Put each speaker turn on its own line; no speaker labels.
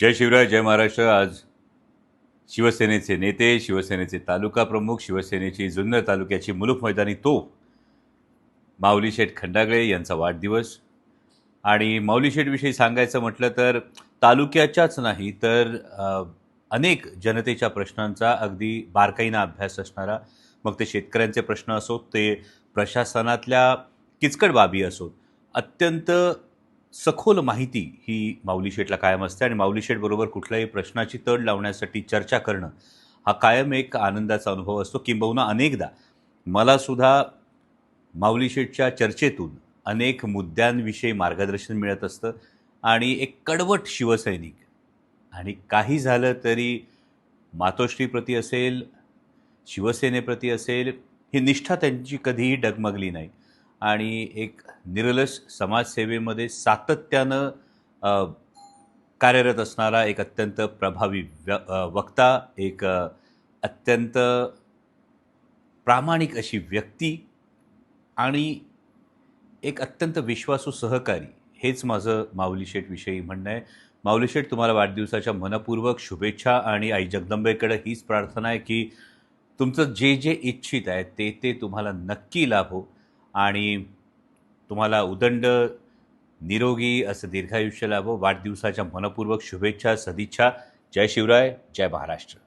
जय शिवराय जय महाराष्ट्र. आज शिवसेनेचे नेते शिवसेनेचे तालुका प्रमुख शिवसेनेची जुन्नर तालुक्याची मुलुख मैदानी तो माऊली शेठ खंडागळे यांचा वाढदिवस. आणि माऊली शेठविषयी सांगायचं म्हटलं तर तालुक्याच्याच नाही तर अनेक जनतेच्या प्रश्नांचा अगदी बारकाईनं अभ्यास असणारा मग ते शेतकऱ्यांचे प्रश्न असोत ते प्रशासनातल्या किचकट बाबी असोत अत्यंत सखोल माहिती ही माऊली शेठला कायम असते आणि माऊली शेठबरोबर कुठल्याही प्रश्नाची तड लावण्यासाठी चर्चा करणं हा कायम एक आनंदाचा अनुभव असतो. किंबहुना अनेकदा मलासुद्धा माऊली शेठच्या चर्चेतून अनेक मुद्द्यांविषयी मार्गदर्शन मिळत असतं आणि एक कडवट शिवसैनिक. आणि काही झालं तरी मातोश्रीप्रती असेल शिवसेनेप्रती असेल ही निष्ठा त्यांची कधीही डगमगली नाही. आणि एक निरलस समाजसेवेमध्ये सातत्यानं कार्यरत असणारा एक अत्यंत प्रभावी व्य वक्ता एक अत्यंत प्रामाणिक अशी व्यक्ती आणि एक अत्यंत विश्वासू सहकारी. हेच माझं माऊली शेठविषयी म्हणणं आहे. माऊली शेठ तुम्हाला वाढदिवसाच्या मनपूर्वक शुभेच्छा आणि आई जगदंबेकडे हीच प्रार्थना आहे की तुमचं जे जे इच्छित आहे ते ते तुम्हाला नक्की लाभो. आणि तुम्हाला उदंड निरोगी असं दीर्घायुष्य लाभो. वाढदिवसाच्या मनपूर्वक शुभेच्छा सदिच्छा. जय शिवराय जय महाराष्ट्र.